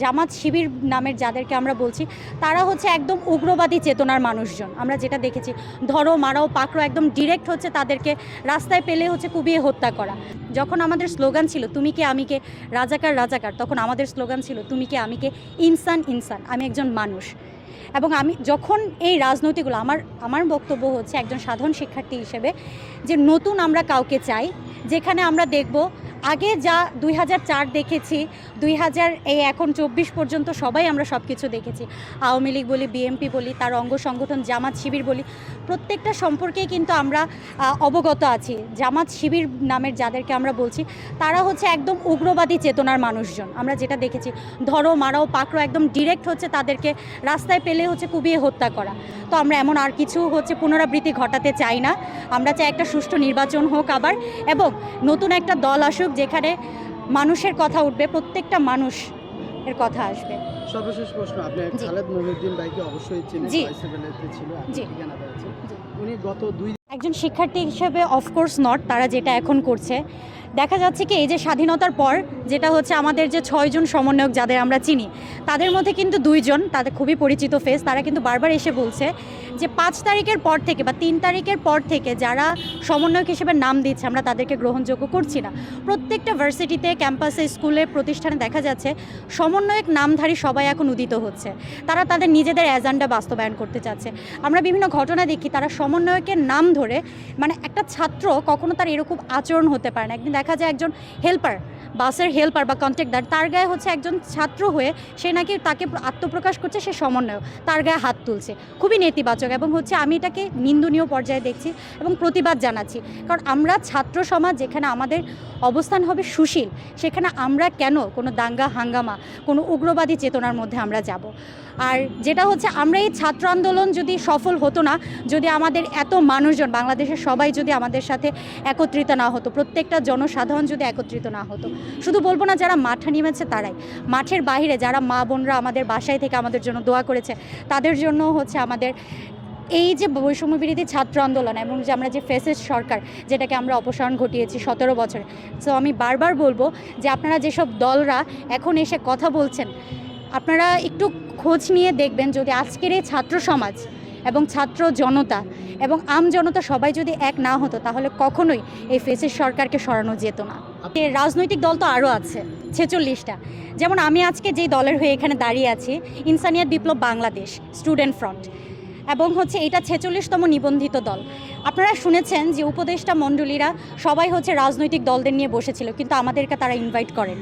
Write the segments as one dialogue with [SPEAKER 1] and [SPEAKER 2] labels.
[SPEAKER 1] জামাত শিবির নামের যাদেরকে আমরা বলছি, তারা হচ্ছে একদম উগ্রবাদী চেতনার মানুষজন। আমরা যেটা দেখেছি, ধরো, মারাও পাকড়ো একদম ডিরেক্ট হচ্ছে তাদেরকে রাস্তায় পেলে হচ্ছে কুবিয়ে হত্যা করা। যখন আমাদের স্লোগান ছিল, তুমি কে, আমি কে? রাজাকার রাজাকার, তখন আমাদের স্লোগান ছিল, তুমি কে, আমি কে? ইনসান ইনসান, আমি একজন মানুষ। এবং আমি যখন এই রাজনৈতিকগুলো, আমার আমার বক্তব্য হচ্ছে একজন সাধারণ শিক্ষার্থী হিসেবে, যে নতুন আমরা কাউকে চাই, যেখানে আমরা দেখব আগে যা দুই হাজার চার দেখেছি, দুই হাজার এই এখন চব্বিশ পর্যন্ত সবাই আমরা সব কিছু দেখেছি। আওয়ামী লীগ বলি বিএমপি বলি, তার অঙ্গ সংগঠন জামাত শিবির বলি, প্রত্যেকটা সম্পর্কেই কিন্তু আমরা অবগত আছি। জামাত শিবির নামের যাদেরকে আমরা বলছি, তারা হচ্ছে একদম উগ্রবাদী চেতনার মানুষজন। আমরা যেটা দেখেছি, ধরো মারাও পাকড়ো একদম ডিরেক্ট হচ্ছে তাদেরকে, রাস্তায় পেলে হচ্ছে কুবিয়ে হত্যা করা। তো আমরা এমন আর কিছু হচ্ছে পুনরাবৃত্তি ঘটাতে চাই না। আমরা চাই একটা সুষ্ঠু নির্বাচন হোক আবার, এবং নতুন একটা দল আসুক যেখানে মানুষের কথা উঠবে প্রত্যেকটা মানুষ এর কথা আসবে।
[SPEAKER 2] সর্বশেষ প্রশ্ন আপনি খালেদ মহিউদ্দিন ভাইকে অবশ্যই চিনেন ছিল ঠিকানা
[SPEAKER 1] জি।
[SPEAKER 2] উনি গত দুই
[SPEAKER 1] একজন শিক্ষার্থী হিসেবে অফকোর্স নট তারা যেটা এখন করছে দেখা যাচ্ছে কি, এই যে স্বাধীনতার পর, যেটা হচ্ছে আমাদের যে ছয়জন সমন্বয়ক যাদের আমরা চিনি, তাদের মধ্যে কিন্তু দুইজন তাদের খুবই পরিচিত ফেস তারা কিন্তু বারবার এসে বলছে যে পাঁচ তারিখের পর থেকে বা তিন তারিখের পর থেকে যারা সমন্বয়ক হিসেবে নাম দিচ্ছে, আমরা তাদেরকে গ্রহণযোগ্য করছি না। প্রত্যেকটা ভার্সিটিতে ক্যাম্পাসে স্কুলে প্রতিষ্ঠানে দেখা যাচ্ছে সমন্বয়ক নামধারী সবাই এখন উদিত হচ্ছে। তারা তাদের নিজেদের এজেন্ডা বাস্তবায়ন করতে চাচ্ছে। আমরা বিভিন্ন ঘটনা দেখি, তারা সমন্বয়কের নাম ধরে মানে একটা ছাত্র কখনো তার এরকম আচরণ হতে পারে না। একদিন দেখা যায় একজন হেল্পার বাসের হেল্পার বা কন্ট্রাক্টার তার গায়ে হচ্ছে একজন ছাত্র হয়ে সে নাকি তাকে আত্মপ্রকাশ করছে, সে সমন্বয়, তার গায়ে হাত তুলছে। খুবই নেতিবাচক এবং হচ্ছে আমি এটাকে নিন্দনীয় পর্যায়ে দেখছি এবং প্রতিবাদ জানাচ্ছি। কারণ আমরা ছাত্র সমাজ যেখানে আমাদের অবস্থান হবে সুশীল, সেখানে আমরা কেন কোনো দাঙ্গা, হাঙ্গামা, কোনো উগ্রবাদী চেতনার মধ্যে আমরা যাব? আর যেটা হচ্ছে আমরা এই ছাত্র আন্দোলন যদি সফল হতো না, যদি আমাদের এত মানুষজন, বাংলাদেশের সবাই যদি আমাদের সাথে একত্রিত না হতো, প্রত্যেকটা জনসাধারণ যদি একত্রিত না হতো। শুধু বলব না, যারা মাঠে নেমেছে তারাই। মাঠের বাইরে যারা মা বোনরা আমাদের বাসায় থেকে আমাদের জন্য দোয়া করেছে, তাদের জন্য হচ্ছে আমাদের এই যে বৈষম্য বিরোধী ছাত্র আন্দোলন এবং যে আমরা যে ফেসেস সরকার, যেটাকে আমরা অপসারণ ঘটিয়েছি সতেরো বছরে। সো আমি বারবার বলব যে আপনারা যেসব দলরা এখন এসে কথা বলছেন, আপনারা একটু খোঁজ নিয়ে দেখবেন যদি আজকের এই ছাত্র সমাজ এবং ছাত্র জনতা এবং আম জনতা সবাই যদি এক না হতো, তাহলে কখনোই এই ফেসেস সরকারকে সরানো যেত না। রাজনৈতিক দল তো আরও আছে, ছেচল্লিশটা। যেমন আমি আজকে যেই দলের হয়ে এখানে দাঁড়িয়ে আছি, ইনসানিয়াত বিপ্লব বাংলাদেশ, স্টুডেন্ট ফ্রন্ট। এবং হচ্ছে এটা ছেচল্লিশতম নিবন্ধিত দল। আপনারা শুনেছেন যে উপদেষ্টা মণ্ডলীরা সবাই হচ্ছে রাজনৈতিক দলদের নিয়ে বসেছিল, কিন্তু আমাদেরকে তারা ইনভাইট করেন।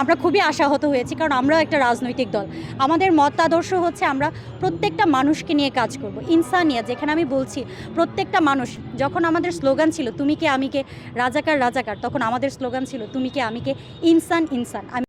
[SPEAKER 1] আমরা খুবই আশাহত হয়েছি, কারণ আমরাও একটা রাজনৈতিক দল। আমাদের মতাদর্শ হচ্ছে আমরা প্রত্যেকটা মানুষকে নিয়ে কাজ করব। ইনসানিয়া, যেখানে আমি বলছি, প্রত্যেকটা মানুষ, যখন আমাদের স্লোগান ছিল, তুমি কে আমিকে রাজাকার রাজাকার, তখন আমাদের স্লোগান ছিল, তুমি কে আমিকে ইনসান ইনসান।